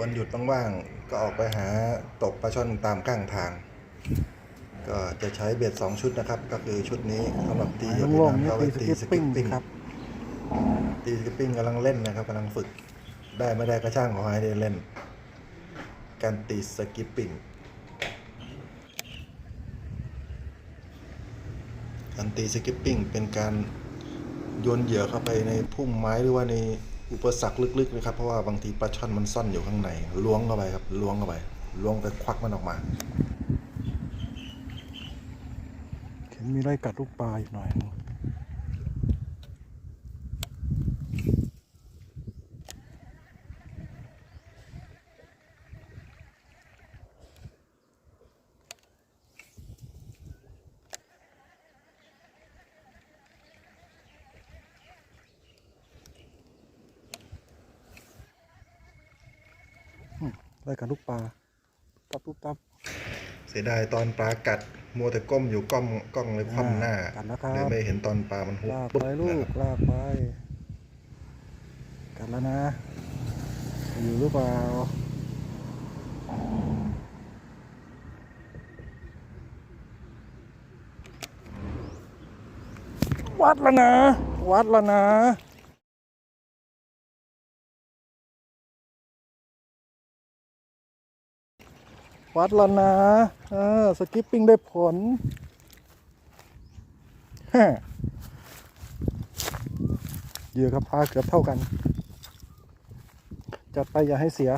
วันหยุดว่างๆก็ออกไปหาตกปลาช่อนตามข้างทาง ก็จะใช้เบ็ดสองชุดนะครับ ก็คือชุดนี้สำหรับตีเหยื่อโล่งน้ำๆนี่ก็เอาไว้ตีตีสสกิกิปปปิ้ปิ้งงครับตีสกิปปิ้งกำลังเล่นนะครับกำลังฝึกได้ไม่ได้ก็ช่างขอให้ได้เล่น การตีสกิปปิ้งการตีสกิปปิ้งเป็นการโยนเหยื่อเข้าไปในพุ่มไม้หรือว่าใน อุปสรรคลึกๆนะครับ เพราะว่าบางทีปลาช่อนมันซ่อนอยู่ข้างในล้วงเข้าไปครับล้วงเข้าไปล้วงไปควักมันออกมาเห็นมีไล่กัดลูกปลาอยู่หน่อย ไล่กัดลูกปลาตับตุ๊บตับเสียดายตอนปลากัด มัวแต่ก้มอยู่กล้องกล้องเลยคว่ำหน้ากัดแล้วครับเลยไม่เห็นตอนปลามันหุบลากปุ๊บไปลูนะกครับลากไปกันแล้วนะ อยู่หรือเปล่าวัดแล้วนะ วัดแล้วนะ วัดแล้วนะเออสกิปปิ้งได้ผลฮะเหยื่อกับปลาเกือบเท่ากัน จัดไปอย่าให้เสีย